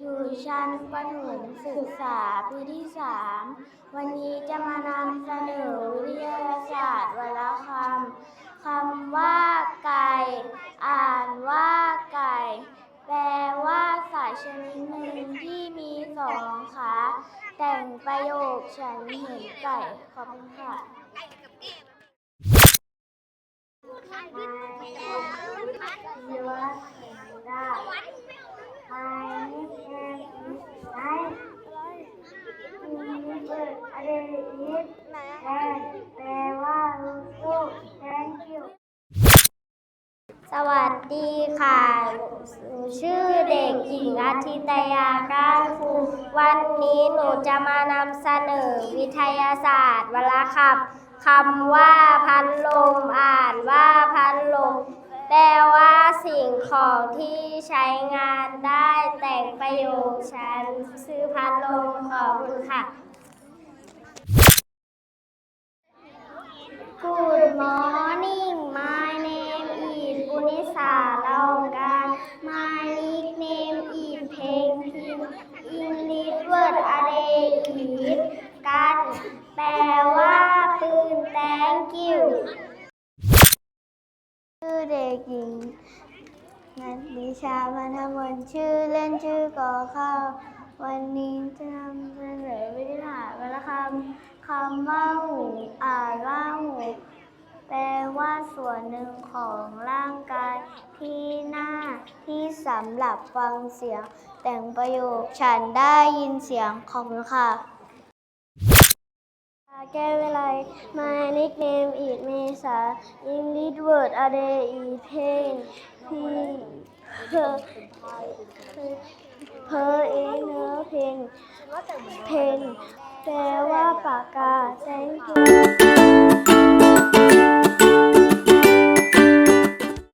อยู่ชั้นประถมศึกษาปีที่3วันนี้จะมานำเสนอวิทยาศาสตร์วรรณคำคำว่าไก่ อ่านว่าไก่ แปลว่าสัตว์ชนิดหนึ่งที่มีสองขา แต่งประโยคฉันเห็นไก่ ขอบคุณค่ะ You are My nickname is Night. Universe Array is and แปลว่ารู้สู้ Thank you สวัสดีค่ะหนูชื่อเด็กหญิงอาทิตยาก้านครูวันนี้หนูจะมานำเสนอวิทยาศาสตร์วรรณคำคำว่าพัดลมอ่านว่าพัดลมแปลว่าสิ่งของที่ใช้งานได้แต่งประโยคฉันซื้อพัดลมขอบคุณค่ะ Good morning my name is บุนิสาลองการ My nickname is เพลงพิม English word array is กัน แปลว่าปืน Thank you ชื่อเด็กหญิงนัทนิชาพันธมน์ชื่อเล่นชื่อกอข้าววันนี้จะนำเสนอวิทยาศาสตร์วรรณคำคำว่าหูอ่านว่าหูแปลว่าส่วนหนึ่งของร่างกายที่หน้าที่สำหรับฟังเสียง แต่งประโยคฉันได้ยินเสียงขอบคุณค่ะ แก้เวลา My nickname is Mesa English word a day is pain P เพอเพอเองเนอเพนเพนแปลว่าปากกา Thank you